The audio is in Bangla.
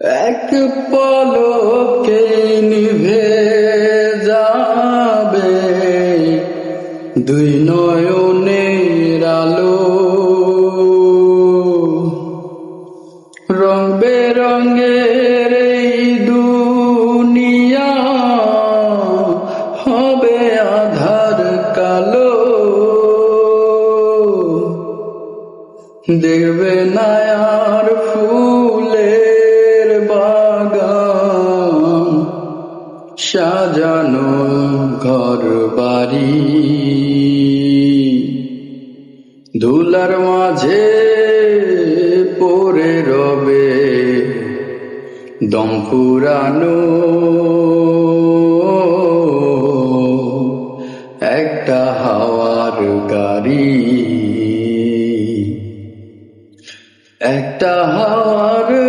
এক পলকে নিভে যাবে, দুই নয়নের আলো। রং বেরঙের এই দুনিয়া হবে আধার কালো। দেখবে না আর সাজানো ঘর বাড়ি ধুলার মাঝে পরে রবে দম ফুরানো একটা হাওয়ার গাড়ি। একটা হাওয়ার